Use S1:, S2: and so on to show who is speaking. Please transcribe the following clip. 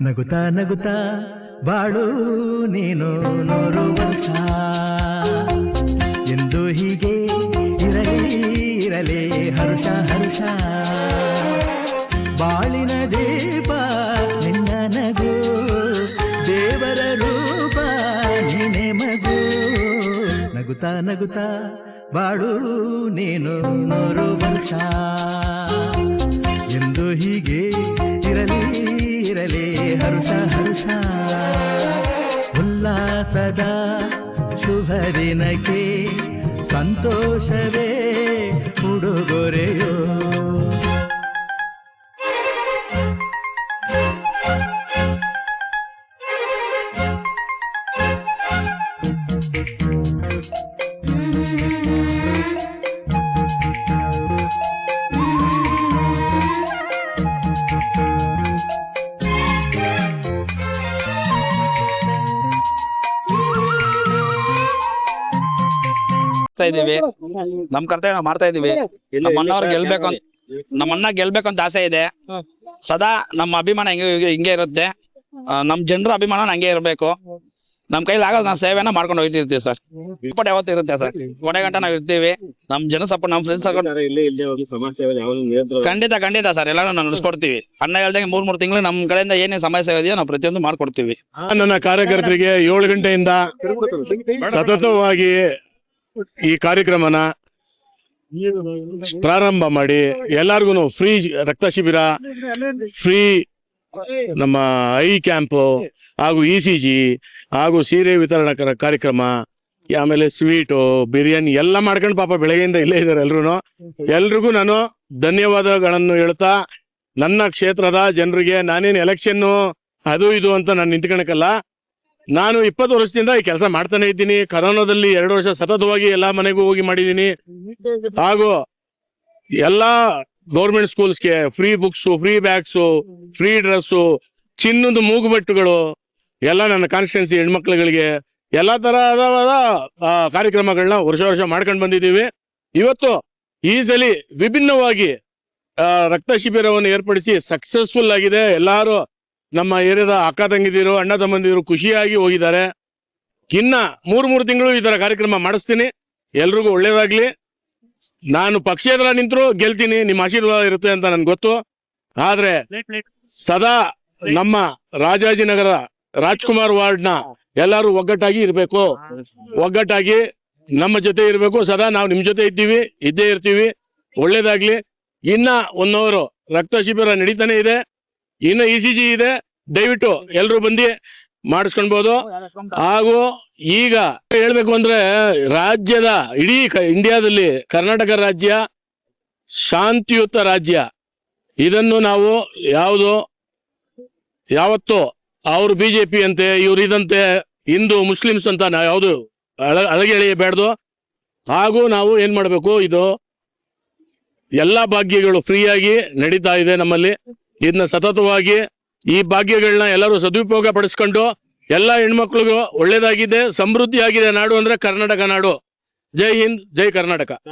S1: ನಗುತ್ತಾ ನಗುತ್ತಾ ಬಾಳು ನೀನು ನೂರು ವರ್ಷ ಎಂದು ಹೀಗೆ ಇರಲಿ ಇರಲಿ ಹರುಷ ಹರುಷ. ಬಾಳಿನ ದೀಪ ನಿನ್ನ ನಗು, ದೇವರ ರೂಪ ನೀನೆ ಮಗು. ನಗುತ್ತಾ ನಗುತ್ತಾ ಬಾಳು ನೀನು ನೂರು ವರ್ಷ ಎಂದು ಹೀಗೆ ಇರಲಿ ಹರುಷ ಹರುಷ. ಉಲ್ಲಾಸದ ಶುಭ ದಿನಕ್ಕೆ ಸಂತೋಷವೇ ಉಡುಗೊರೆಯೋ
S2: ಮಾಡ್ತಾ ಇದೀವಿ ನಮ್ ಕರ್ತವ್ಯ ನಾವ್ ಮಾಡ್ತಾ ಇದೀವಿ ನಮ್ಮ ಅಣ್ಣವ್ರು ಗೆಲ್ಬೇಕು ಅಂತ ನಮ್ಮ ಅಣ್ಣ ಗೆಲ್ಬೇಕು ಅಂತ ಆಸೆ ಇದೆ. ಸದಾ ನಮ್ಮ ಅಭಿಮಾನ ಹಿಂಗೆ ಹಿಂಗೆ ಇರುತ್ತೆ. ಆ, ನಮ್ ಜನರ ಅಭಿಮಾನ ಹಂಗೆ ಇರಬೇಕು. ನಮ್ ಕೈಲಿ ಆಗಲ್ಲ ನಾವು ಸೇವೆನ ಮಾಡ್ಕೊಂಡು ಹೋಗ್ತಿರ್ತೀವಿ ಸರ್. ಸಪೋರ್ಟ್ ಯಾವತ್ತು ಇರುತ್ತೆ ಸರ್. ಕೊನೆ ಗಂಟ ನಾವ್ ಇರ್ತೀವಿ. ನಮ್ ಜನ ಸಪೋರ್ಟ್ ನಮ್ ಫ್ರೆಂಡ್ಸ್
S3: ಇಲ್ಲೇ ಇಲ್ಲೇ ಹೋಗಿ ಸಮಾಜ ಸೇವೆ ಯಾವಾಗಲೂ ನಿರಂತರ
S2: ಖಂಡಿತ ಖಂಡಿತ ಸರ್. ಎಲ್ಲಾನು ನಾವು ನಡೆಸ್ಕೊಡ್ತೀವಿ. ಅಣ್ಣ ಹೇಳ್ದಂಗೆ ಮೂರ್ ಮೂರ್ ತಿಂಗಳು ನಮ್ ಕಡೆಯಿಂದ ಏನೇ ಸಮಸ್ಯೆ ಇದೆಯೋ ನಾವು ಪ್ರತಿಯೊಂದು ಮಾಡ್ಕೊಡ್ತೀವಿ.
S4: ನನ್ನ ಕಾರ್ಯಕರ್ತರಿಗೆ ಏಳು ಗಂಟೆಯಿಂದ ಸತತವಾಗಿ ಈ ಕಾರ್ಯಕ್ರಮನ ಪ್ರಾರಂಭ ಮಾಡಿ ಎಲ್ಲಾರ್ಗು ಫ್ರೀ ರಕ್ತ ಶಿಬಿರ, ಫ್ರೀ ನಮ್ಮ ಐ ಕ್ಯಾಂಪ್ ಹಾಗೂ ಇ ಸಿ ಜಿ ಹಾಗೂ ಸೀರೆ ವಿತರಣಾ ಕಾರ್ಯಕ್ರಮ, ಆಮೇಲೆ ಸ್ವೀಟು, ಬಿರಿಯಾನಿ ಎಲ್ಲ ಮಾಡ್ಕೊಂಡು ಪಾಪ ಬೆಳಗ್ಗೆಯಿಂದ ಇಲ್ಲೇ ಇದ್ದಾರೆ ಎಲ್ರು ಎಲ್ರಿಗೂ ನಾನು ಧನ್ಯವಾದಗಳನ್ನು ಹೇಳ್ತಾ, ನನ್ನ ಕ್ಷೇತ್ರದ ಜನರಿಗೆ ನಾನೇನು ಎಲೆಕ್ಷನ್ನು ಅದು ಇದು ಅಂತ ನಾನು ನಿಂತ್ಕೊಳಕಲ್ಲ ನಾನು ಇಪ್ಪತ್ತು ವರ್ಷದಿಂದ ಈ ಕೆಲಸ ಮಾಡ್ತಾನೆ ಇದ್ದೀನಿ. ಕರೋನಾದಲ್ಲಿ ಎರಡು ವರ್ಷ ಸತತವಾಗಿ ಎಲ್ಲಾ ಮನೆಗೂ ಹೋಗಿ ಮಾಡಿದ್ದೀನಿ. ಹಾಗೂ ಎಲ್ಲಾ government ಸ್ಕೂಲ್ಸ್ಗೆ free books free bags free dress ಚಿನ್ನದ ಮೂಗುಬಟ್ಟುಗಳು, ಎಲ್ಲ ನನ್ನ ಕಾನ್ಸ್ಟಿಟ್ಯೂನ್ಸಿ ಹೆಣ್ಮಕ್ಳುಗಳಿಗೆ ಎಲ್ಲಾ ತರಹದ ಕಾರ್ಯಕ್ರಮಗಳನ್ನ ವರ್ಷ ವರ್ಷ ಮಾಡ್ಕೊಂಡು ಬಂದಿದ್ದೀವಿ. ಇವತ್ತು ಈಸಲಿ ಸಲ ವಿಭಿನ್ನವಾಗಿ ರಕ್ತ ಶಿಬಿರವನ್ನು ಏರ್ಪಡಿಸಿ ಸಕ್ಸಸ್ಫುಲ್ ಆಗಿದೆ. ಎಲ್ಲಾರು ನಮ್ಮ ಏರಿಯಾದ ಅಕ್ಕ ತಂಗಿದಿರು ಅಣ್ಣ ತಮ್ಮಂದಿರು ಖುಷಿಯಾಗಿ ಹೋಗಿದ್ದಾರೆ. ಇನ್ನ ಮೂರ್ ಮೂರು ತಿಂಗಳು ಈ ತರ ಕಾರ್ಯಕ್ರಮ ಮಾಡಿಸ್ತೀನಿ. ಎಲ್ರಿಗೂ ಒಳ್ಳೇದಾಗ್ಲಿ. ನಾನು ಪಕ್ಷೇತರ ನಿಂತರು ಗೆಲ್ತೀನಿ. ನಿಮ್ಮ ಆಶೀರ್ವಾದ ಇರುತ್ತೆ ಅಂತ ನನ್ಗೆ ಗೊತ್ತು. ಆದ್ರೆ ಸದಾ ನಮ್ಮ ರಾಜಾಜಿನಗರ ರಾಜ್ಕುಮಾರ್ ವಾರ್ಡ್ನ ಎಲ್ಲರೂ ಒಗ್ಗಟ್ಟಾಗಿ ಇರಬೇಕು. ಒಗ್ಗಟ್ಟಾಗಿ ನಮ್ಮ ಜೊತೆ ಇರಬೇಕು. ಸದಾ ನಾವು ನಿಮ್ ಜೊತೆ ಇದ್ದೀವಿ. ಇದ್ದೇ ಇರ್ತೀವಿ. ಒಳ್ಳೇದಾಗ್ಲಿ. ಇನ್ನ ಒನ್ ಅವರು ರಕ್ತ ಶಿಬಿರ ನಡೀತಾನೆ ಇದೆ. ಇನ್ನು ಇ ಸಿ ಜಿ ಇದೆ. ದಯವಿಟ್ಟು ಎಲ್ಲರೂ ಬಂದು ಮಾಡಿಸ್ಕೊಳ್ಬಹುದು ಹಾಗೂ ಈಗ ಹೇಳ್ಬೇಕು ಅಂದ್ರೆ ರಾಜ್ಯದ ಇಡೀ ಇಂಡಿಯಾದಲ್ಲಿ ಕರ್ನಾಟಕ ರಾಜ್ಯ ಶಾಂತಿಯುತ ರಾಜ್ಯ. ಇದನ್ನು ನಾವು ಯಾವುದು ಯಾವತ್ತು ಅವ್ರು ಬಿಜೆಪಿ ಅಂತೆ, ಇವ್ರು ಇದಂತೆ ಹಿಂದೂ ಮುಸ್ಲಿಮ್ಸ್ ಅಂತ ನಾವು ಯಾವುದು ಅಳ ಅಳಗೆ ಎಳೆಯಬೇಡ್ದು ಹಾಗೂ ನಾವು ಏನ್ ಮಾಡಬೇಕು, ಇದು ಎಲ್ಲಾ ಭಾಗ್ಯಗಳು ಫ್ರೀಯಾಗಿ ನಡೀತಾ ಇದೆ ನಮ್ಮಲ್ಲಿ. ಇದನ್ನ ಸತತವಾಗಿ ಈ ಭಾಗ್ಯಗಳನ್ನ ಎಲ್ಲರೂ ಸದುಪಯೋಗ ಪಡಿಸ್ಕೊಂಡು ಎಲ್ಲ ಹೆಣ್ಮಕ್ಳಿಗೂ ಒಳ್ಳೇದಾಗಿದೆ ಸಮೃದ್ಧಿ ಆಗಿದೆ ನಾಡು ಅಂದ್ರೆ ಕರ್ನಾಟಕ ನಾಡು. ಜೈ ಹಿಂದ್, ಜೈ ಕರ್ನಾಟಕ.